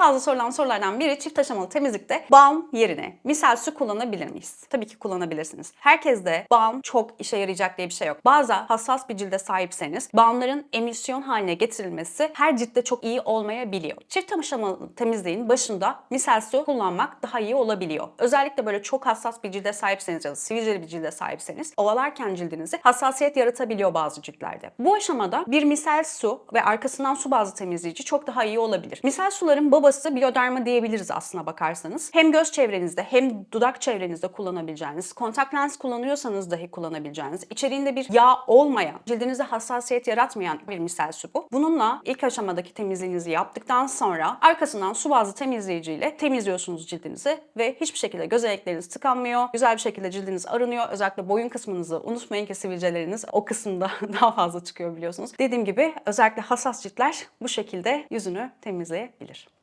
fazla sorulan sorulardan biri çift aşamalı temizlikte balm yerine misal su kullanabilir miyiz? Tabii ki kullanabilirsiniz. Herkeste balm çok işe yarayacak diye bir şey yok. Bazı hassas bir cilde sahipseniz balmların emisyon haline getirilmesi her ciltte çok iyi olmayabiliyor. Çift aşamalı temizliğin başında misal su kullanmak daha iyi olabiliyor. Özellikle böyle çok hassas bir cilde sahipseniz ya da sivilceli bir cilde sahipseniz ovalarken cildinizi hassasiyet yaratabiliyor bazı ciltlerde. Bu aşamada bir misal su ve arkasından su bazlı temizleyici çok daha iyi olabilir. Misal suların babası biyoderma diyebiliriz aslına bakarsanız. Hem göz çevrenizde hem dudak çevrenizde kullanabileceğiniz, kontak lens kullanıyorsanız dahi kullanabileceğiniz, içeriğinde bir yağ olmayan, cildinize hassasiyet yaratmayan bir misal su bu. Bununla ilk aşamadaki temizliğinizi yaptıktan sonra arkasından su bazlı temizleyiciyle temizliyorsunuz cildinizi ve hiçbir şekilde gözenekleriniz tıkanmıyor. Güzel bir şekilde cildiniz arınıyor. Özellikle boyun kısmınızı unutmayın ki sivilceleriniz o kısımda daha fazla çıkıyor biliyorsunuz. Dediğim gibi özellikle hassas ciltler bu şekilde yüzünü temizleyebilir.